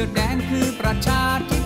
สื้อแดงคือประชาธิ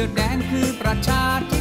สื้อแดงคือประชาธิ